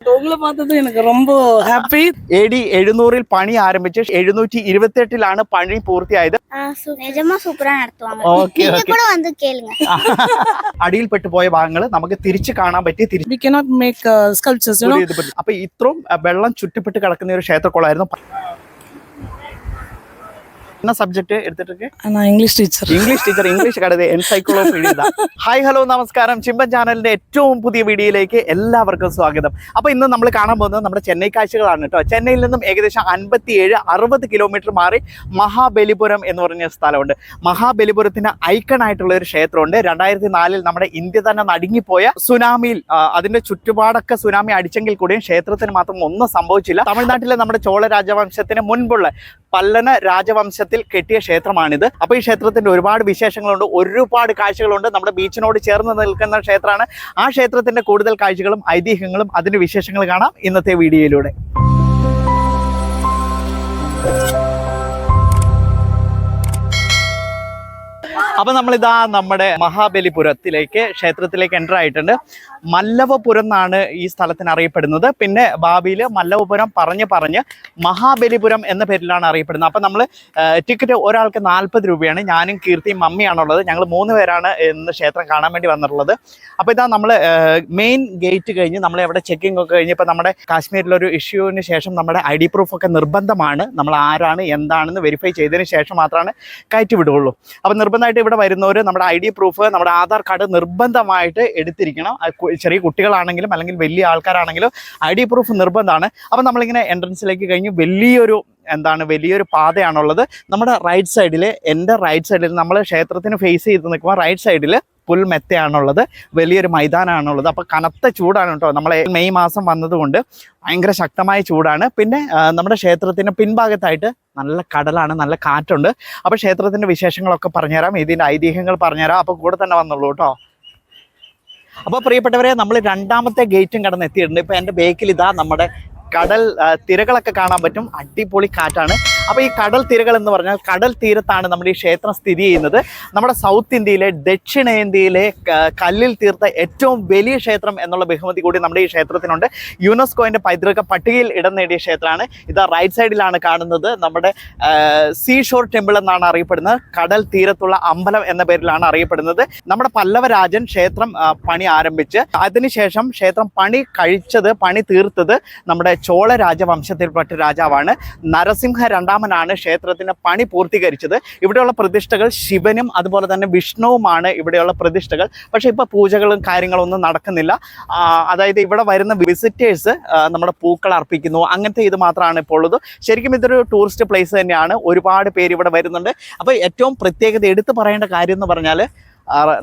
உங்களை பார்த்தது எனக்கு ரொம்ப ஹாப்பி എ ഡി എഴുന്നൂറിൽ പണി ആരംഭിച്ച് എഴുന്നൂറ്റി ഇരുപത്തെട്ടിലാണ് പണി പൂർത്തിയായത് ஆ, சு- நிஜமா சூப்பரா நடத்துவாங்க ഓക്കെ நீங்க ഓക്കെ கூட வந்து கேளுங்க അടിയിൽപ്പെട്ടു പോയ ഭാഗങ്ങൾ നമുക്ക് തിരിച്ചു കാണാൻ പറ്റി തിരിച്ചു we cannot make uh, sculptures you know ഇത് പറ്റി. അപ്പൊ ഇത്രയും അഹ്, വെള്ളം ചുറ്റപ്പെട്ട് കിടക്കുന്ന ഒരു ക്ഷേത്രക്കുളമായിരുന്നു என்ன സബ്ജക്ട് എടുത്തിട്ടൊക്കെ நான் English teacher English teacher English കടത് encyclopedia hi hello നമസ്കാരം ചിമ്പൻ ചാനലിന്റെ ഏറ്റവും പുതിയ വീഡിയോയിലേക്ക് എല്ലാവർക്കും സ്വാഗതം അപ്പൊ ഇന്ന് നമ്മൾ കാണാൻ പോകുന്നത് നമ്മുടെ ചെന്നൈ കാഴ്ചകളാണ് കേട്ടോ ചെന്നൈയിൽ നിന്നും ഏകദേശം അൻപത്തിയേഴ് അറുപത് കിലോമീറ്റർ മാറി മഹാബലിപുരം എന്ന് പറഞ്ഞ സ്ഥലമുണ്ട് മഹാബലിപുരത്തിന് ഐക്കൺ ആയിട്ടുള്ള ഒരു ക്ഷേത്രമുണ്ട് രണ്ടായിരത്തി നാലിൽ നമ്മുടെ ഇന്ത്യ തന്നെ നടുങ്ങിപ്പോയ സുനാമിയിൽ ആ, അതിന്റെ ചുറ്റുപാടൊക്കെ സുനാമി അടിച്ചെങ്കിൽ കൂടിയും ക്ഷേത്രത്തിന് മാത്രം ഒന്നും സംഭവിച്ചില്ല തമിഴ്നാട്ടിലെ നമ്മുടെ ചോള രാജവംശത്തിന് മുൻപുള്ള പല്ലന രാജവംശത്തിൽ കെട്ടിയ ക്ഷേത്രമാണിത്. അപ്പൊ ഈ ക്ഷേത്രത്തിന്റെ ഒരുപാട് വിശേഷങ്ങളുണ്ട്. ഒരുപാട് കാഴ്ചകളുണ്ട്. നമ്മുടെ ബീച്ചിനോട് ചേർന്ന് നിൽക്കുന്ന ക്ഷേത്രമാണ്. ആ ക്ഷേത്രത്തിന്റെ കൂടുതൽ കാഴ്ചകളും ഐതിഹ്യങ്ങളും അതിന്റെ വിശേഷങ്ങൾ കാണാം ഇന്നത്തെ വീഡിയോയിലൂടെ. അപ്പൊ നമ്മളിതാ നമ്മുടെ മഹാബലിപുരത്തിലേക്ക് ക്ഷേത്രത്തിലേക്ക് എന്റർ ആയിട്ടുണ്ട്. മല്ലവപുരം എന്നാണ് ഈ സ്ഥലത്തിന് അറിയപ്പെടുന്നത്. പിന്നെ ഭാവിയിൽ മല്ലവപുരം പറഞ്ഞ് പറഞ്ഞ് മഹാബലിപുരം എന്ന പേരിലാണ് അറിയപ്പെടുന്നത്. അപ്പം നമ്മൾ ടിക്കറ്റ് ഒരാൾക്ക് നാൽപ്പത് രൂപയാണ്. ഞാനും കീർത്തിയും മമ്മിയാണുള്ളത്. ഞങ്ങൾ മൂന്ന് പേരാണ് ഇന്ന് ക്ഷേത്രം കാണാൻ വേണ്ടി വന്നിട്ടുള്ളത്. അപ്പോൾ ഇതാ നമ്മൾ മെയിൻ ഗേറ്റ് കഴിഞ്ഞ് നമ്മൾ എവിടെ ചെക്കിംഗ് ഒക്കെ കഴിഞ്ഞ് ഇപ്പോൾ നമ്മുടെ കാശ്മീരിലൊരു ഇഷ്യൂവിന് ശേഷം നമ്മുടെ ഐ ഡി പ്രൂഫ് ഒക്കെ നിർബന്ധമാണ്. നമ്മൾ ആരാണ് എന്താണെന്ന് വെരിഫൈ ചെയ്തതിന് ശേഷം മാത്രമാണ് കയറ്റി വിടുകയുള്ളൂ. അപ്പോൾ നിർബന്ധമായിട്ട് ഇവിടെ വരുന്നവർ നമ്മുടെ ഐ ഡി പ്രൂഫ് നമ്മുടെ ആധാർ കാർഡ് നിർബന്ധമായിട്ട് എടുത്തിരിക്കണം. ചെറിയ കുട്ടികളാണെങ്കിലും അല്ലെങ്കിൽ വലിയ ആൾക്കാരാണെങ്കിലും ഐ ഡി പ്രൂഫ് നിർബന്ധമാണ്. അപ്പം നമ്മളിങ്ങനെ എൻട്രൻസിലേക്ക് കഴിഞ്ഞ് വലിയൊരു എന്താണ് വലിയൊരു പാതയാണുള്ളത്. നമ്മുടെ റൈറ്റ് സൈഡിൽ എന്റെ റൈറ്റ് സൈഡിൽ നമ്മൾ ക്ഷേത്രത്തിന് ഫേസ് ചെയ്ത് നിൽക്കുമ്പോൾ റൈറ്റ് സൈഡിൽ പുൽമെത്തയാണുള്ളത് വലിയൊരു മൈതാനമാണുള്ളത് അപ്പോൾ കനത്ത ചൂടാണ് കേട്ടോ. നമ്മളെ മെയ് മാസം വന്നതുകൊണ്ട് ഭയങ്കര ശക്തമായ ചൂടാണ്. പിന്നെ നമ്മുടെ ക്ഷേത്രത്തിന്റെ പിൻഭാഗത്തായിട്ട് നല്ല കടലാണ് നല്ല കാറ്റുണ്ട്. അപ്പോൾ ക്ഷേത്രത്തിന്റെ വിശേഷങ്ങളൊക്കെ പറഞ്ഞുതരാം. ഇതിന്റെ ഐതിഹ്യങ്ങൾ പറഞ്ഞുതരാം. അപ്പോൾ കൂടെ തന്നെ വന്നുള്ളൂ കേട്ടോ. അപ്പോൾ പ്രിയപ്പെട്ടവരെ നമ്മൾ രണ്ടാമത്തെ ഗേറ്റും കടന്ന് എത്തിയിട്ടുണ്ട്. ഇപ്പോൾ എന്റെ ബേക്കിൽ ഇതാ നമ്മുടെ കടൽ തിരകളൊക്കെ കാണാൻ പറ്റും. അടിപൊളി കാറ്റാണ്. അപ്പോൾ ഈ കടൽ തീരകൾ എന്ന് പറഞ്ഞാൽ കടൽ തീരത്താണ് നമ്മുടെ ഈ ക്ഷേത്രം സ്ഥിതി ചെയ്യുന്നത്. നമ്മുടെ സൗത്ത് ഇന്ത്യയിലെ ദക്ഷിണേന്ത്യയിലെ കല്ലിൽ തീർത്ത ഏറ്റവും വലിയ ക്ഷേത്രം എന്നുള്ള ബഹുമതി കൂടി നമ്മുടെ ഈ ക്ഷേത്രത്തിനുണ്ട്. യുനെസ്കോയുടെ പൈതൃക പട്ടികയിൽ ഇടം നേടിയ ക്ഷേത്രമാണ്. ഇത് റൈറ്റ് സൈഡിലാണ് കാണുന്നത്. നമ്മുടെ സീ ഷോർ ടെമ്പിൾ എന്നാണ് അറിയപ്പെടുന്നത്. കടൽ തീരത്തുള്ള അമ്പലം എന്ന പേരിലാണ് അറിയപ്പെടുന്നത്. നമ്മുടെ പല്ലവരാജൻ ക്ഷേത്രം പണി ആരംഭിച്ച് അതിനുശേഷം ക്ഷേത്രം പണി കഴിച്ചത് പണി തീർത്തത് നമ്മുടെ ചോള രാജവംശത്തിൽപ്പെട്ട രാജാവാണ്. നരസിംഹ രണ്ടാമനാണ് ക്ഷേത്രത്തിന് പണി പൂർത്തീകരിച്ചത്. ഇവിടെയുള്ള പ്രതിഷ്ഠകൾ ശിവനും അതുപോലെ തന്നെ വിഷ്ണുവുമാണ് ഇവിടെയുള്ള പ്രതിഷ്ഠകൾ. പക്ഷേ ഇപ്പോൾ പൂജകളും കാര്യങ്ങളും ഒന്നും നടക്കുന്നില്ല അതായത് ഇവിടെ വരുന്ന വിസിറ്റേഴ്സ് നമ്മുടെ പൂക്കൾ അർപ്പിക്കുന്നു. അങ്ങനത്തെ ഇത് മാത്രമാണ് ഇപ്പോൾ ഉള്ളത്. ശരിക്കും ഇതൊരു ടൂറിസ്റ്റ് പ്ലേസ് തന്നെയാണ്. ഒരുപാട് പേര് ഇവിടെ വരുന്നുണ്ട്. അപ്പോൾ ഏറ്റവും പ്രത്യേകത എടുത്തു പറയേണ്ട കാര്യം എന്ന് പറഞ്ഞാൽ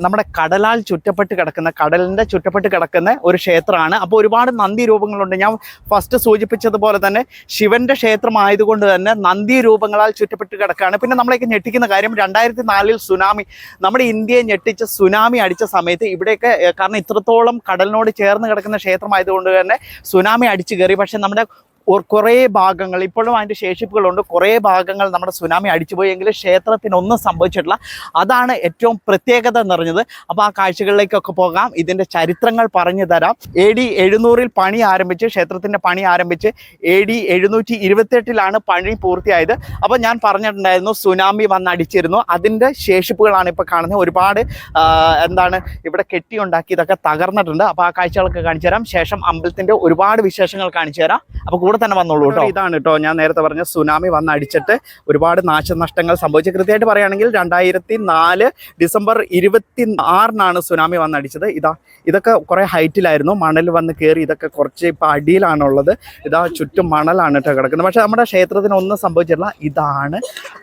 നമ്മുടെ കടലാൽ ചുറ്റപ്പെട്ട് കിടക്കുന്ന കടലിന്റെ ചുറ്റപ്പെട്ട് കിടക്കുന്ന ഒരു ക്ഷേത്രമാണ്. അപ്പോൾ ഒരുപാട് നന്ദി രൂപങ്ങളുണ്ട്. ഞാൻ ഫസ്റ്റ് സൂചിപ്പിച്ചതുപോലെ തന്നെ ശിവന്റെ ക്ഷേത്രമായതുകൊണ്ട് തന്നെ നന്ദി രൂപങ്ങളാൽ ചുറ്റപ്പെട്ട് കിടക്കുകയാണ്. പിന്നെ നമ്മളെയൊക്കെ ഞെട്ടിക്കുന്ന കാര്യം രണ്ടായിരത്തി നാലിൽ സുനാമി നമ്മുടെ ഇന്ത്യയെ ഞെട്ടിച്ച സുനാമി അടിച്ച സമയത്ത് ഇവിടെയൊക്കെ കാരണം ഇത്രത്തോളം കടലിനോട് ചേർന്ന് കിടക്കുന്ന ക്ഷേത്രമായതുകൊണ്ട് തന്നെ സുനാമി അടിച്ചു കയറി. പക്ഷേ നമ്മുടെ കുറേ ഭാഗങ്ങൾ ഇപ്പോഴും അതിന്റെ ശേഷിപ്പുകളുണ്ട്. കുറേ ഭാഗങ്ങൾ നമ്മുടെ സുനാമി അടിച്ചുപോയി എങ്കിലും ക്ഷേത്രത്തിനൊന്നും സംഭവിച്ചിട്ടില്ല. അതാണ് ഏറ്റവും പ്രത്യേകത നിറഞ്ഞത്. അപ്പോൾ ആ കാഴ്ചകളിലേക്കൊക്കെ പോകാം. ഇതിന്റെ ചരിത്രങ്ങൾ പറഞ്ഞു തരാം. എ ഡി എഴുന്നൂറിൽ പണി ആരംഭിച്ച് ക്ഷേത്രത്തിന്റെ പണി ആരംഭിച്ച് എ ഡി എഴുന്നൂറ്റി ഇരുപത്തെട്ടിലാണ് പണി പൂർത്തിയായത്. അപ്പോൾ ഞാൻ പറഞ്ഞിട്ടുണ്ടായിരുന്നു സുനാമി വന്നടിച്ചിരുന്നു അതിന്റെ ശേഷിപ്പുകളാണ് ഇപ്പോൾ കാണുന്നത്. ഒരുപാട് എന്താണ് ഇവിടെ കെട്ടി ഉണ്ടാക്കി ഇതൊക്കെ തകർന്നിട്ടുണ്ട്. അപ്പോൾ ആ കാഴ്ചകളൊക്കെ കാണിച്ചു തരാം. ശേഷം അമ്പലത്തിന്റെ ഒരുപാട് വിശേഷങ്ങൾ കാണിച്ചു തരാം. അപ്പോൾ കൂടെ തന്നെ വന്നോളൂ കേട്ടോ. ഇതാണ് കേട്ടോ. ഞാൻ നേരത്തെ പറഞ്ഞ സുനാമി വന്ന് അടിച്ചിട്ട് ഒരുപാട് നാശനഷ്ടങ്ങൾ സംഭവിച്ചു. കൃത്യമായിട്ട് പറയുകയാണെങ്കിൽ രണ്ടായിരത്തി നാല് ഡിസംബർ ഇരുപത്തി ആറിനാണ് സുനാമി വന്ന് അടിച്ചത്. ഇതാ ഇതൊക്കെ കുറേ ഹൈറ്റിലായിരുന്നു. മണൽ വന്ന് കയറി ഇതൊക്കെ കുറച്ച് ഇപ്പൊ അടിയിലാണുള്ളത്. ഇതാ ചുറ്റും മണലാണ് കേട്ടോ കിടക്കുന്നത്. പക്ഷേ നമ്മുടെ ക്ഷേത്രത്തിന് ഒന്നും സംഭവിച്ചിട്ടില്ല. ഇതാണ്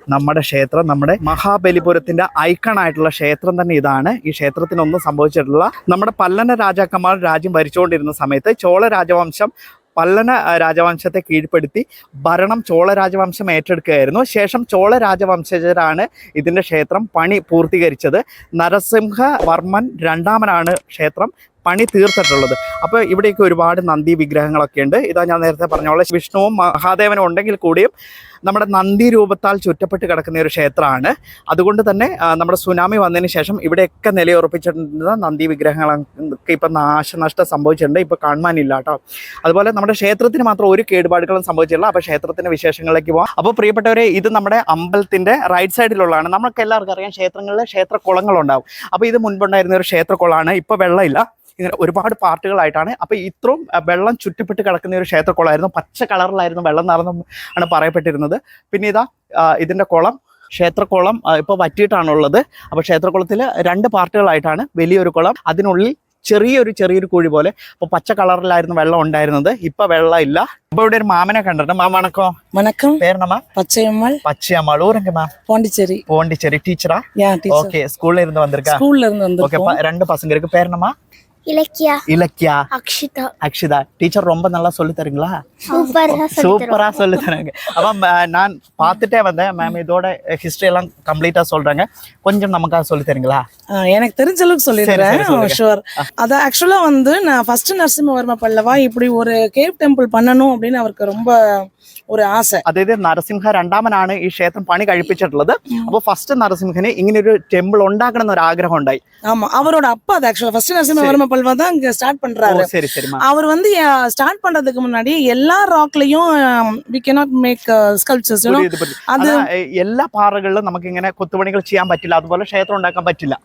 നമ്മുടെ ക്ഷേത്രം. നമ്മുടെ മഹാബലിപുരത്തിന്റെ ഐക്കൺ ആയിട്ടുള്ള ക്ഷേത്രം തന്നെ ഇതാണ്. ഈ ക്ഷേത്രത്തിനൊന്നും സംഭവിച്ചിട്ടുള്ള നമ്മുടെ പല്ലന രാജാക്കന്മാർ രാജ്യം ഭരിച്ചുകൊണ്ടിരുന്ന സമയത്ത് ചോള രാജവംശം പല്ലന രാജവംശത്തെ കീഴ്പ്പെടുത്തി ഭരണം ചോള രാജവംശം ഏറ്റെടുക്കുകയായിരുന്നു. ശേഷം ചോള രാജവംശജരാണ് ഇതിന്റെ ക്ഷേത്രം പണി പൂർത്തീകരിച്ചത്. നരസിംഹവർമ്മൻ രണ്ടാമനാണ് ക്ഷേത്രം പണി തീർത്തിട്ടുള്ളത്. അപ്പോൾ ഇവിടെയൊക്കെ ഒരുപാട് നന്ദി വിഗ്രഹങ്ങളൊക്കെ ഉണ്ട് ഇതാ ഞാൻ നേരത്തെ പറഞ്ഞോളെ വിഷ്ണുവും മഹാദേവനും ഉണ്ടെങ്കിൽ കൂടിയും നമ്മുടെ നന്ദി രൂപത്താൽ ചുറ്റപ്പെട്ട് കിടക്കുന്ന ഒരു ക്ഷേത്രമാണ്. അതുകൊണ്ട് തന്നെ നമ്മുടെ സുനാമി വന്നതിന് ശേഷം ഇവിടെയൊക്കെ നിലയുറപ്പിച്ചിട്ടുള്ള നന്ദി വിഗ്രഹങ്ങളൊക്കെ ഇപ്പം നാശനഷ്ടം സംഭവിച്ചിട്ടുണ്ട്. ഇപ്പം കാണുവാനില്ല കേട്ടോ. അതുപോലെ നമ്മുടെ ക്ഷേത്രത്തിന് മാത്രം ഒരു കേടുപാടുകളും സംഭവിച്ചില്ല അപ്പോൾ ക്ഷേത്രത്തിന്റെ വിശേഷങ്ങളിലേക്ക് പോകാം അപ്പോൾ പ്രിയപ്പെട്ടവരെ ഇത് നമ്മുടെ അമ്പലത്തിന്റെ റൈറ്റ് സൈഡിലുള്ളതാണ് നമുക്ക് എല്ലാവർക്കും അറിയാം ക്ഷേത്രങ്ങളിൽ ക്ഷേത്ര കുളങ്ങളുണ്ടാവും അപ്പോൾ ഇത് മുൻപുണ്ടായിരുന്ന ഒരു ക്ഷേത്രക്കുളമാണ് ഇപ്പോൾ വെള്ളമില്ല. ഇങ്ങനെ ഒരുപാട് പാർട്ടുകളായിട്ടാണ്. അപ്പോൾ ഇത്രയും വെള്ളം ചുറ്റപ്പെട്ട് കിടക്കുന്ന ഒരു ക്ഷേത്രക്കുളമായിരുന്നു പച്ച കളറിലായിരുന്നു വെള്ളം നടന്നു ആണ് പറയപ്പെട്ടിരുന്നത്. പിന്നെ ഇതാ ആ, ഇതിന്റെ കുളം ക്ഷേത്രക്കുളം ആ, ഇപ്പോൾ വറ്റിയിട്ടാണുള്ളത് അപ്പോൾ ക്ഷേത്രക്കുളത്തിൽ രണ്ട് പാർട്ടുകളായിട്ടാണ് വലിയൊരു കുളം അതിനുള്ളിൽ ചെറിയൊരു ചെറിയൊരു കുഴി പോലെ അപ്പോൾ പച്ച കളറിലായിരുന്നു വെള്ളം ഉണ്ടായിരുന്നത് ഇപ്പൊ വെള്ളം ഇല്ല ഇപ്പൊ ഇവിടെ ഒരു മാമനെ കണ്ടിട്ട് മാമ വണക്കം வணக்கம் പേരണമ്മ பச்சையம்மாள் പച്ചയമ്മ ഊരങ്കമ്മ பாண்டிச்சேரி പോണ്ടിച്ചേരി ടീച്ചറാ யா டீச்சர் ஓகே ஸ்கூல்ல இருந்து வந்திருக்கா ஸ்கூல்ல இருந்து ஓகே வந்திருக்கோம் ரெண்டு பசங்க இருக்கு பேர் என்னம்மா இலக்கியா. இலக்கியா. அக்ஷிதா. அக்ஷிதா. டீச்சர் ரொம்ப நல்லா சொல்லி தரீங்களா சூப்பரா சொல்லி தராங்க அப்ப நான் பார்த்துட்டே வந்தேன். மேம் இதோட ஹிஸ்டரி எல்லாம் கம்ப்ளீட்டா சொல்றாங்க. கொஞ்சம் நமக்காக சொல்லி தரீங்களா எனக்கு தெரிஞ்ச அளவுக்கு சொல்லிடுறேன். ஷுவர் அது ஆக்சுவலா வந்து நான் ஃபர்ஸ்ட் நரசிம்மவர்ம பல்லவா இப்படி ஒரு கேவ் டெம்பிள் பண்ணணும் அப்படின்னு அவருக்கு ரொம்ப ஒரு ஆசை അതായത് നരസിംഹ രണ്ടാമനാണ് ഈ ക്ഷേത്രം പണി കഴിപ്പിച്ചിട്ടുള്ളത് അപ്പോൾ ഫസ്റ്റ് നരസിംഹന് ഇങ്ങനെ ഒരു ടെമ്പിൾ ഉണ്ടാക്കണം എന്നൊരു ആഗ്രഹം ഉണ്ടായി ஆமா அவரோட அப்பா அது ஆக்சுவலா ஃபர்ஸ்ட் நரசிம்மவர்ம பல்லவா தான் இங்க ஸ்டார்ட் ഓ பண்றாரு ശരി ശരി മാം அவர் வந்து ஸ்டார்ட் பண்றதுக்கு முன்னாடி எல்லா ராக்லயும் வி cannot மேக் ஸ்கல்ப்சர்ஸ் പുതിയത് പുതിയത്. அது അതാ, എ, എല്ലാ പാറകളിലും നമുക്ക് ഇങ്ങനെ കൊത്തുപണികൾ ചെയ്യാൻ പറ്റില്ല അതുപോലെ ക്ഷേത്രം ഉണ്ടാക്കാൻ പറ്റില്ല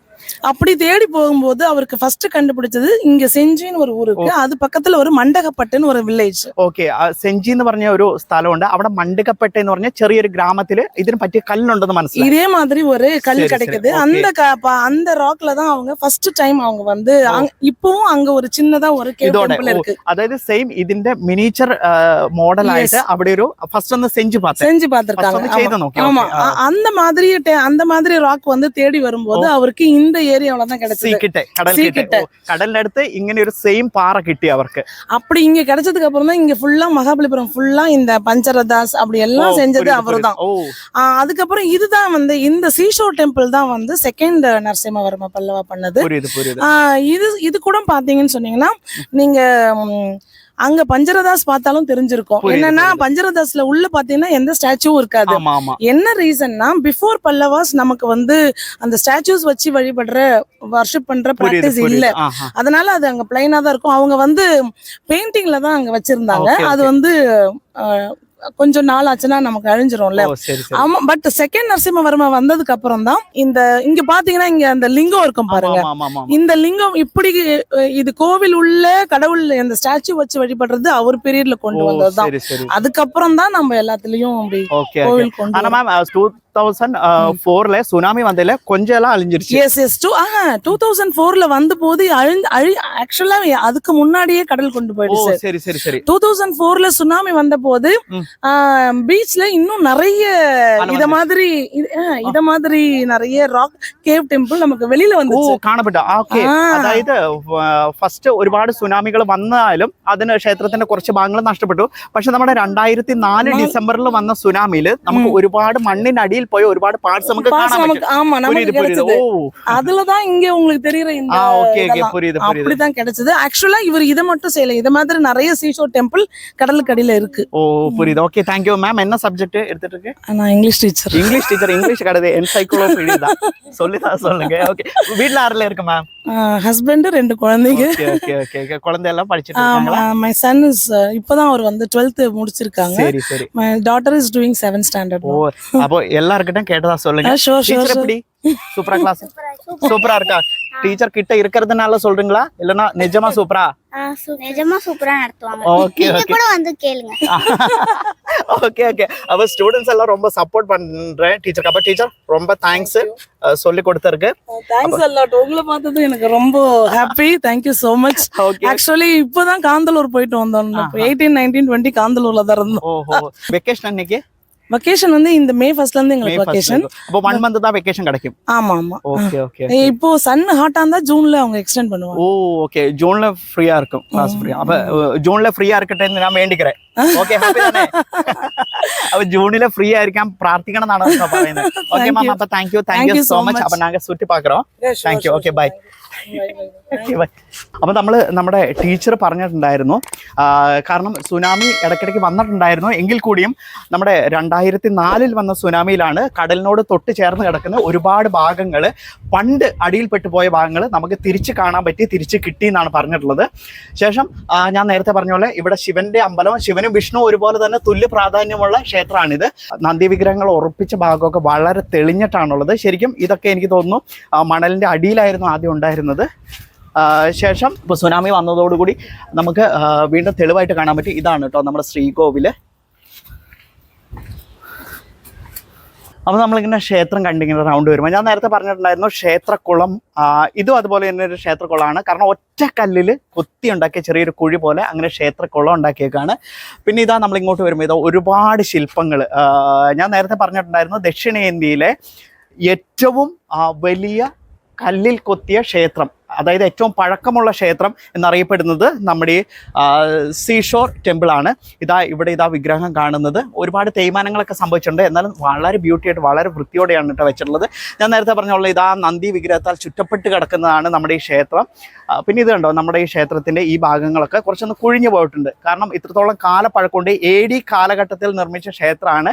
அப்படி தேடி போகும்போது அவருக்கு ஃபர்ஸ்ட் கண்டுபிடிச்சது இங்க செஞ்சின்னு ஒரு ஊர் இருக்கு அது பக்கத்துல ஒரு மண்டகப்பட்டுன்னு ஒரு வில்லேஜ் ഓക്കെ സെഞ്ചി എന്ന് പറഞ്ഞ ഒരു സ്ഥലമുണ്ട് അവിടെ മണ്ടിക്കപ്പെട്ട എന്ന് പറഞ്ഞ ചെറിയൊരു ഗ്രാമത്തില് ഇതിന് പറ്റിയ കല്ലുണ്ടെന്ന് മനസ്സിലായി இதே மாதிரி ஒரு கல் சரி, சரி, கிடைக்குது okay. அந்த க- ப- அந்த ராக்ல தான் அவங்க ஃபர்ஸ்ட் டைம் அவங்க வந்து அங்க- இப்பவும் அங்க ஒரு சின்னதா ஒரு கேவ் ഇതോടെ டெம்பிள் ഓ, இருக்கு അതായത് സെയിം ഇതിന്റെ മിനിച്ചർ മോഡലായിട്ട് Yes. അവിടെ ഒരു ഫസ്റ്റ് ഒന്ന് സെഞ്ച് പാത്ത് செஞ்சு பார்த்திருக்காங்க First வந்து செய்து ஆமா. நோக்கி, ஆமா okay. ஆ. அ- அந்த மாதிரி டே- அந்த மாதிரி ராக் வந்து தேடி வரும்போது அவருக்கு இந்த இந்த ഏരിയ അവിടെന്നാ കിടച്ചത് സീക്കിട്ടെ കടലിന്റെ അടുത്ത് ഇങ്ങനെ ഒരു സെയിം പാറ കിട്ടി അവർക്ക്. அப்படி இங்க கிடைச்சதுக்கு அப்புறம் தான் இங்க ஃபுல்லா மகாபலிபுரம் ஃபுல்லா இந்த பஞ்சரதாஸ் அப்படி எல்லாம் செஞ்சது அவர்தான். அதுக்கப்புறம் இதுதான் வந்து இந்த சீஷோர் டெம்பிள் தான் வந்து செகண்ட் நரசிம்மவர்ம பல்லவா பண்ணது. இது இது கூட பாத்தீங்கன்னு சொன்னீங்கன்னா நீங்க அங்க பஞ்சரதாஸ் பார்த்தாலும் தெரிஞ்சிருக்கும். என்னன்னா. பஞ்சரதாஸ்ல உள்ள பாத்தீங்கன்னா எந்த ஸ்டாச்சுவும் இருக்காது. என்ன ரீசன்னா பிஃபோர் பல்லவாஸ் நமக்கு வந்து அந்த ஸ்டாச்சுஸ் வச்சு வழிபடுற வர்ஷிப் பண்ற ப்ராக்டிஸ் இல்ல. அதனால அது அங்க பிளைனா தான் இருக்கும். அவங்க வந்து பெயிண்டிங்ல தான் அங்க வச்சிருந்தாங்க. அது. வந்து கொஞ்சம் நாள் ஆச்சுன்னா நமக்கு அழிஞ்சிரும்ல. ஆமா பட் செகண்ட் நரசிம்மவர்மா வந்ததுக்கு அப்புறம் தான் இந்த இங்க பாத்தீங்கன்னா இங்க அந்த லிங்கம் இருக்கும் பாருங்க. இந்த லிங்கம் இப்படி இது கோவில் உள்ள கடவுள் இந்த ஸ்டாச்சு வச்சு வழிபடுறது அவர் பீரியட்ல கொண்டு வந்ததுதான். அதுக்கப்புறம் தான் நம்ம எல்லாத்துலயும் அப்படி கோவில் கொண்டு தௌசண்ட் ஃபோர்ல சுனாமி வந்ததுல கொஞ்சம் எல்லாம் அழிஞ்சிருச்சு எஸ் எஸ் டூ ஆஹா டூ தௌசண்ட் ஃபோர்ல வந்த போது அழி அழி ஆக்சுவலா அதுக்கு முன்னாடியே கடல் கொண்டு ஓ போயிடுச்சு சரி சரி சரி டூ தௌசண்ட் ஃபோர்ல சுனாமி வந்த போது ம். பீச்ல இன்னும் நிறைய அலை இத மாதிரி இது- ஆ, இத மாதிரி நிறைய ராக் கேவ் டெம்பிள் நமக்கு வெளியில ഓ வந்துச்சு കാണപ്പെട്ടു ഓക്കെ ആ. അതായത് ഫസ്റ്റ് ഒരുപാട് സുനാമികൾ വന്നാലും അതിന് ക്ഷേത്രത്തിന്റെ കുറച്ച് ഭാഗങ്ങൾ നഷ്ടപ്പെട്ടു പക്ഷെ നമ്മുടെ രണ്ടായിരത്തി നാല് നാല്- ഡിസംബറിൽ വന്ന സുനാമിയില് നമുക്ക് ഒരുപാട് മണ്ണിനടിയിൽ പോയ ഒരുപാട് പാർട്സ് നമുക്ക് Pass കാണാൻ நமக்கு പറ്റും ஆமா நமக்கு புரியுது புரியுது கிடைச்சது ஓ அதுலதான் இங்க உங்களுக்கு தெரியற இந்த ஆ ஓகே ஓகே இதெல்லாம். புரியுது புரியுது அப்படிதான் கிடைச்சது ஆக்சுவலா இவர் இதை மட்டும் செய்யல இத மாதிரி நிறைய சீஷோர் டெம்பிள் கடலுக்கு அடியில இருக்கு ஓ புரியுது ஓகே தேங்க்யூ மேம் என்ன சப்ஜெக்ட் எடுத்துட்டு இருக்கு நான் English teacher English teacher English கிடையாது என்சைக்ளோபீடியா தான் சொல்லிதான் சொல்லுங்க ஓகே வீட்ல யாரெல்லாம் இருக்கு மேம் ஹஸ்பண்ட் ரெண்டு குழந்தைங்க ஓகே ஓகே ஓகே ஓகே குழந்தை எல்லாம் படிச்சிட்டு இருக்காங்களா மை சன் இஸ் இப்பதான் அவர் வந்து டுவெல்த் முடிச்சிருக்காங்க சரி சரி my daughter is doing seven standard ஓ அப்போ எல்லார்கிட்டும் கேட்டதா சொல்லுங்க. டீச்சர் எப்படி? சூப்பரா கிளாஸ் சூப்பரா. இருக்கா? டீச்சர் கிட்ட இருக்கிறதுனால சொல்றீங்களா? இல்லனா நிஜமா சூப்பரா? நிஜமா சூப்பரா நடத்துவாங்க. ஓகே ஓகே கூட வந்து கேளுங்க. ஓகே ஸ்டூடெண்ட்ஸ் எல்லாம் ரொம்ப சப்போர்ட் பண்றேன் டீச்சருக்கு அப்ப டீச்சர் ரொம்ப தேங்க்ஸ் சொல்லி கொடுத்தருக்கு தேங்க்ஸ் அல்லாட் உங்களை பார்த்தது எனக்கு ரொம்ப happy thank you so much okay actually இப்பதான் காந்தலூர் போயிட்டு வந்தோம். எயிட்டீன் நைன்டீன் டுவெண்ட்டி காந்தலூர்ல தான் இருந்தோம். ஓஹோ. வெக்கேஷன் அன்னைக்கு? வெக்கேஷன் வந்து இந்த மே ஃபர்ஸ்ட்ல இருந்து எங்களுக்கு வெக்கேஷன் அப்போ 1 மந்த் தான் வெக்கேஷன் கிடைக்கும். ஆமா ஆமா. ஓகே ஓகே இப்போ சன் ஹாட்டா இருந்தா ஜூன்ல அவங்க எக்ஸ்டெண்ட் பண்ணுவாங்க. ஓ ஓகே ஜூன்ல ஃப்ரீயா இருக்கும். கிளாஸ் ஃப்ரீயா அப்ப ஜூன்ல ஃப்ரீயா இருக்கட்டேன்னு நான் வேண்டிக்கிறேன். ഓക്കെ ഹാപ്പി തന്നെ അപ്പൊ ജൂണില് ഫ്രീ ആയിരിക്കാൻ പ്രാർത്ഥിക്കണം എന്നാണ് പറയുന്നത്. ഓക്കെ മാം അപ്പൊ thank you thank you so much അപ്പൊ ഞങ്ങൾ ചുറ്റി പാക്കറോ താങ്ക് യു ഓക്കെ ബൈ അപ്പം നമ്മൾ നമ്മുടെ ടീച്ചർ പറഞ്ഞിട്ടുണ്ടായിരുന്നു കാരണം സുനാമി ഇടയ്ക്കിടയ്ക്ക് വന്നിട്ടുണ്ടായിരുന്നു. എങ്കിൽ കൂടിയും നമ്മുടെ രണ്ടായിരത്തി നാലിൽ വന്ന സുനാമിയിലാണ് കടലിനോട് തൊട്ട് ചേർന്ന് കിടക്കുന്ന ഒരുപാട് ഭാഗങ്ങൾ പണ്ട് അടിയിൽപ്പെട്ടു പോയ ഭാഗങ്ങൾ നമുക്ക് തിരിച്ച് കാണാൻ പറ്റി തിരിച്ച് കിട്ടി എന്നാണ് പറഞ്ഞിട്ടുള്ളത്. ശേഷം ഞാൻ നേരത്തെ പറഞ്ഞ പോലെ ഇവിടെ ശിവന്റെ അമ്പലം ശിവനും വിഷ്ണു ഒരുപോലെ തന്നെ തുല്യ പ്രാധാന്യമുള്ള ക്ഷേത്രമാണിത്. നന്ദി വിഗ്രഹങ്ങൾ ഉറപ്പിച്ച ഭാഗമൊക്കെ വളരെ തെളിഞ്ഞിട്ടാണുള്ളത്. ശരിക്കും ഇതൊക്കെ എനിക്ക് തോന്നുന്നു മണലിന്റെ അടിയിലായിരുന്നു ആദ്യം ഉണ്ടായിരുന്നത്. ആ, ശേഷം ഇപ്പോൾ സുനാമി വന്നതോടുകൂടി നമുക്ക് വീണ്ടും തെളിവായിട്ട് കാണാൻ പറ്റും. ഇതാണ് കേട്ടോ നമ്മുടെ ശ്രീകോവിൽ. അപ്പോൾ നമ്മളിങ്ങനെ ക്ഷേത്രം കണ്ടിങ്ങനെ റൗണ്ട് വരുമ്പോൾ ഞാൻ നേരത്തെ പറഞ്ഞിട്ടുണ്ടായിരുന്നു ക്ഷേത്രക്കുളം ഇതും അതുപോലെ തന്നെ ഒരു ക്ഷേത്രക്കുളമാണ്. കാരണം ഒറ്റ കല്ലിൽ കൊത്തി ഉണ്ടാക്കിയ ചെറിയൊരു കുഴി പോലെ അങ്ങനെ ക്ഷേത്രക്കുളം ഉണ്ടാക്കിയേക്കാണ്. പിന്നെ ഇതാ നമ്മൾ ഇങ്ങോട്ട് വരുമ്പോൾ ഇതാ ഒരുപാട് ശില്പങ്ങൾ ഞാൻ നേരത്തെ പറഞ്ഞിട്ടുണ്ടായിരുന്നു ദക്ഷിണേന്ത്യയിലെ ഏറ്റവും വലിയ കല്ലിൽ കൊത്തിയ ക്ഷേത്രം അതായത് ഏറ്റവും പഴക്കമുള്ള ക്ഷേത്രം എന്നറിയപ്പെടുന്നത് നമ്മുടെ സീഷോർ ടെമ്പിൾ ആണ്. ഇതാ ഇവിടെ ഇതാ വിഗ്രഹം കാണുന്നത്. ഒരുപാട് തേയ്മാനങ്ങളൊക്കെ സംഭവിച്ചിട്ടുണ്ട്. എന്നാലും വളരെ ബ്യൂട്ടി ആയിട്ട് വളരെ വൃത്തിയോടെയാണ് കേട്ടോ വെച്ചിട്ടുള്ളത്. ഞാൻ നേരത്തെ പറഞ്ഞോളൂ ഇതാ നന്ദി വിഗ്രഹത്താൽ ചുറ്റപ്പെട്ട് കിടക്കുന്നതാണ് നമ്മുടെ ഈ ക്ഷേത്രം. പിന്നെ ഇത് കണ്ടോ നമ്മുടെ ഈ ക്ഷേത്രത്തിന്റെ ഈ ഭാഗങ്ങളൊക്കെ കുറച്ചൊന്ന് കുഴിഞ്ഞു പോയിട്ടുണ്ട്. കാരണം ഇത്രത്തോളം കാലപ്പഴക്കൊണ്ട് എ ഡി കാലഘട്ടത്തിൽ നിർമ്മിച്ച ക്ഷേത്രമാണ്.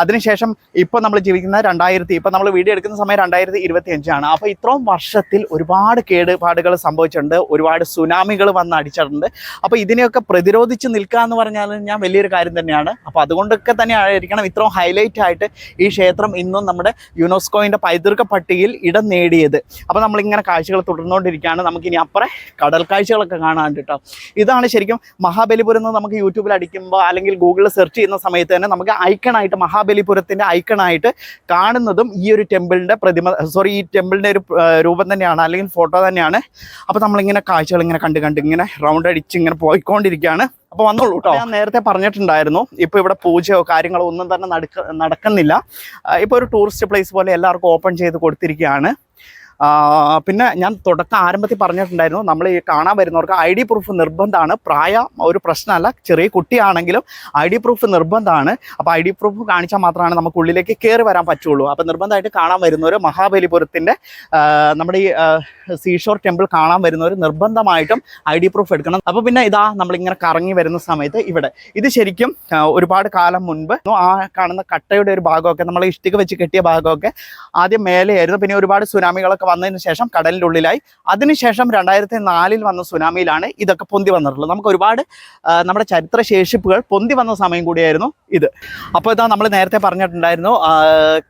അതിനുശേഷം ഇപ്പോൾ നമ്മൾ ജീവിക്കുന്ന രണ്ടായിരത്തി ഇപ്പം നമ്മൾ വീഡിയോ എടുക്കുന്ന സമയം രണ്ടായിരത്തി ഇരുപത്തി അഞ്ചാണ് അപ്പോൾ ഇത്രയും വർഷത്തിൽ ഒരുപാട് കേടുപാടുകൾ സംഭവിച്ചിട്ടുണ്ട്. ഒരുപാട് സുനാമികൾ വന്ന് അടിച്ചിട്ടുണ്ട്. അപ്പോൾ ഇതിനെയൊക്കെ പ്രതിരോധിച്ച് നിൽക്കുക എന്ന് പറഞ്ഞാൽ ഞാൻ വലിയൊരു കാര്യം തന്നെയാണ്. അപ്പോൾ അതുകൊണ്ടൊക്കെ തന്നെ ആയിരിക്കണം ഇത്രയും ഹൈലൈറ്റ് ആയിട്ട് ഈ ക്ഷേത്രം ഇന്നും നമ്മുടെ യുനെസ്കോയിന്റെ പൈതൃക പട്ടികയിൽ ഇടം നേടിയത്. നമ്മൾ ഇങ്ങനെ കാഴ്ചകൾ തുടർന്നുകൊണ്ടിരിക്കുകയാണ്. നമുക്കിനി അപ്പുറം കടൽ കാഴ്ചകളൊക്കെ കാണാൻ കേട്ടോ ഇതാണ് ശരിക്കും മഹാബലിപുരം എന്ന് നമുക്ക് യൂട്യൂബിൽ അടിക്കുമ്പോൾ അല്ലെങ്കിൽ ഗൂഗിളിൽ സെർച്ച് ചെയ്യുന്ന സമയത്ത് തന്നെ നമുക്ക് ഐക്കണായിട്ട് മഹാബലിപുരത്തിന്റെ ഐക്കണായിട്ട് കാണുന്നതും ഈ ഒരു ടെമ്പിളിന്റെ പ്രതിമ സോറി ഈ ടെമ്പിളിന്റെ ഒരു രൂപം തന്നെയാണ് അല്ലെങ്കിൽ ഫോട്ടോ തന്നെയാണ്. അപ്പോൾ നമ്മളിങ്ങനെ കാഴ്ചകൾ ഇങ്ങനെ കണ്ട് കണ്ട് ഇങ്ങനെ റൗണ്ട് അടിച്ച് ഇങ്ങനെ പോയിക്കൊണ്ടിരിക്കുകയാണ്. അപ്പോൾ വന്നോളൂ കേട്ടോ ഞാൻ നേരത്തെ പറഞ്ഞിട്ടുണ്ടായിരുന്നു ഇപ്പോൾ ഇവിടെ പൂജയോ കാര്യങ്ങളോ ഒന്നും തന്നെ നടക്ക നടക്കുന്നില്ല. ഇപ്പോൾ ഒരു ടൂറിസ്റ്റ് പ്ലേസ് പോലെ എല്ലാവർക്കും ഓപ്പൺ ചെയ്ത് കൊടുത്തിരിക്കുകയാണ്. പിന്നെ ഞാൻ തുടക്കം ആരംഭത്തിൽ പറഞ്ഞിട്ടുണ്ടായിരുന്നു നമ്മൾ ഈ കാണാൻ വരുന്നവർക്ക് ഐ ഡി പ്രൂഫ് നിർബന്ധമാണ്. പ്രായ ഒരു പ്രശ്നമല്ല ചെറിയ കുട്ടിയാണെങ്കിലും ഐ ഡി പ്രൂഫ് നിർബന്ധമാണ്. അപ്പോൾ ഐ ഡി പ്രൂഫ് കാണിച്ചാൽ മാത്രമാണ് നമുക്ക് ഉള്ളിലേക്ക് കയറി വരാൻ പറ്റുള്ളൂ. അപ്പോൾ നിർബന്ധമായിട്ട് കാണാൻ വരുന്നവർ മഹാബലിപുരത്തിന്റെ നമ്മുടെ ഈ സീഷോർ ടെമ്പിൾ കാണാൻ വരുന്നവർ നിർബന്ധമായിട്ടും ഐ ഡി പ്രൂഫ് എടുക്കണം. അപ്പോൾ പിന്നെ ഇതാ നമ്മളിങ്ങനെ കറങ്ങി വരുന്ന സമയത്ത് ഇവിടെ. ഇത് ശരിക്കും ഒരുപാട് കാലം മുൻപ് ആ കാണുന്ന കട്ടയുടെ ഒരു ഭാഗമൊക്കെ നമ്മൾ ഇഷ്ടിക വെച്ച് കെട്ടിയ ഭാഗമൊക്കെ ആദ്യം മേലെയായിരുന്നു. പിന്നെ ഒരുപാട് സുനാമികളൊക്കെ വന്നതിന് ശേഷം കടലിന്റെ ഉള്ളിലായി അതിനുശേഷം രണ്ടായിരത്തി നാലിൽ വന്ന സുനാമിയിലാണ് ഇതൊക്കെ പൊന്തി വന്നിട്ടുള്ളത്. നമുക്ക് ഒരുപാട് നമ്മുടെ ചരിത്ര ശേഷിപ്പുകൾ പൊന്തി വന്ന സമയം കൂടിയായിരുന്നു ഇത്. അപ്പോൾ ഇതാ നമ്മൾ നേരത്തെ പറഞ്ഞിട്ടുണ്ടായിരുന്നു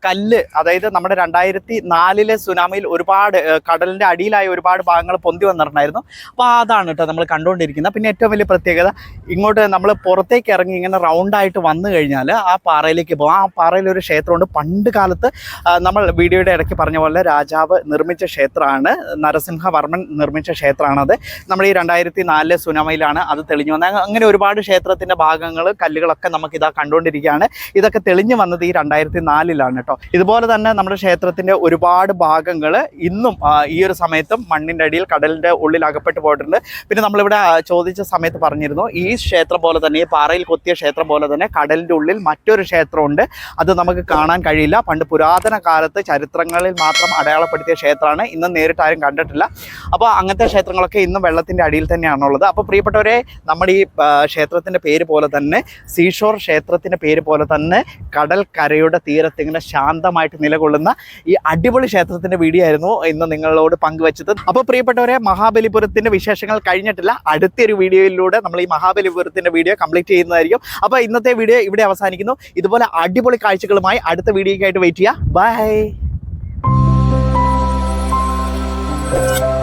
കല്ല് അതായത് നമ്മുടെ രണ്ടായിരത്തി നാലിലെ സുനാമിയിൽ ഒരുപാട് കടലിന്റെ അടിയിലായ ഒരുപാട് ഭാഗങ്ങൾ പൊന്തി വന്നിട്ടുണ്ടായിരുന്നു. അപ്പോൾ അതാണ് കേട്ടോ നമ്മൾ കണ്ടുകൊണ്ടിരിക്കുന്നത്. പിന്നെ ഏറ്റവും വലിയ പ്രത്യേകത ഇങ്ങോട്ട് നമ്മൾ പുറത്തേക്ക് ഇറങ്ങി ഇങ്ങനെ റൗണ്ടായിട്ട് വന്നു കഴിഞ്ഞാൽ ആ പാറയിലേക്ക് പോകും. ആ പാറയിലൊരു ക്ഷേത്രമുണ്ട്. പണ്ട് കാലത്ത് നമ്മൾ വീഡിയോയുടെ ഇടയ്ക്ക് പറഞ്ഞ പോലെ രാജാവ് നിർമ്മിച്ച ക്ഷേത്രമാണ്. നരസിംഹവർമ്മൻ നിർമ്മിച്ച ക്ഷേത്രമാണത്. നമ്മൾ ഈ രണ്ടായിരത്തി നാലിലെ സുനമയിലാണ് അത് തെളിഞ്ഞു വന്നത്. അങ്ങനെ ഒരുപാട് ക്ഷേത്രത്തിന്റെ ഭാഗങ്ങൾ കല്ലുകളൊക്കെ നമുക്ക് ഇതാ കണ്ടുകൊണ്ടിരിക്കുകയാണ്. ഇതൊക്കെ തെളിഞ്ഞു വന്നത് ഈ രണ്ടായിരത്തി നാലിലാണ് കേട്ടോ. ഇതുപോലെ തന്നെ നമ്മുടെ ക്ഷേത്രത്തിന്റെ ഒരുപാട് ഭാഗങ്ങൾ ഇന്നും ഈ ഒരു സമയത്തും മണ്ണിന്റെ അടിയിൽ കടലിന്റെ ഉള്ളിൽ അകപ്പെട്ട് പോയിട്ടുണ്ട്. പിന്നെ നമ്മളിവിടെ ചോദിച്ച സമയത്ത് പറഞ്ഞിരുന്നു ഈ ക്ഷേത്രം പോലെ തന്നെ ഈ പാറയിൽ കൊത്തിയ ക്ഷേത്രം പോലെ തന്നെ കടലിന്റെ ഉള്ളിൽ മറ്റൊരു ക്ഷേത്രമുണ്ട്. അത് നമുക്ക് കാണാൻ കഴിയില്ല. പണ്ട് പുരാതന കാലത്ത് ചരിത്രങ്ങളിൽ മാത്രം അടയാളപ്പെടുത്തിയ ക്ഷേത്രമാണ്. ഇന്നും നേരിട്ട് ആരും കണ്ടിട്ടില്ല. അപ്പോൾ അങ്ങനത്തെ ക്ഷേത്രങ്ങളൊക്കെ ഇന്നും വെള്ളത്തിന്റെ അടിയിൽ തന്നെയാണുള്ളത്. അപ്പോൾ പ്രിയപ്പെട്ടവരെ നമ്മുടെ ഈ ക്ഷേത്രത്തിന്റെ പേര് പോലെ തന്നെ സീഷോർ ക്ഷേത്രത്തിന്റെ പേര് പോലെ തന്നെ കടൽ കരയുടെ തീരത്ത് ഇങ്ങനെ ശാന്തമായിട്ട് നിലകൊള്ളുന്ന ഈ അടിപൊളി ക്ഷേത്രത്തിന്റെ വീഡിയോ ആയിരുന്നു ഇന്ന് നിങ്ങളോട് പങ്കുവച്ചത്. അപ്പോൾ പ്രിയപ്പെട്ടവരെ മഹാബലിപുരത്തിന്റെ വിശേഷങ്ങൾ കഴിഞ്ഞിട്ടില്ല. അടുത്തൊരു വീഡിയോയിലൂടെ നമ്മൾ ഈ മഹാബലിപുരത്തിന്റെ വീഡിയോ കംപ്ലീറ്റ് ചെയ്യുന്നതായിരിക്കും. അപ്പോൾ ഇന്നത്തെ വീഡിയോ ഇവിടെ അവസാനിക്കുന്നു. ഇതുപോലെ അടിപൊളി കാഴ്ചകളുമായി അടുത്ത വീഡിയോയ്ക്കായിട്ട് വെയിറ്റ് ചെയ്യുക. ബൈ. Thank you.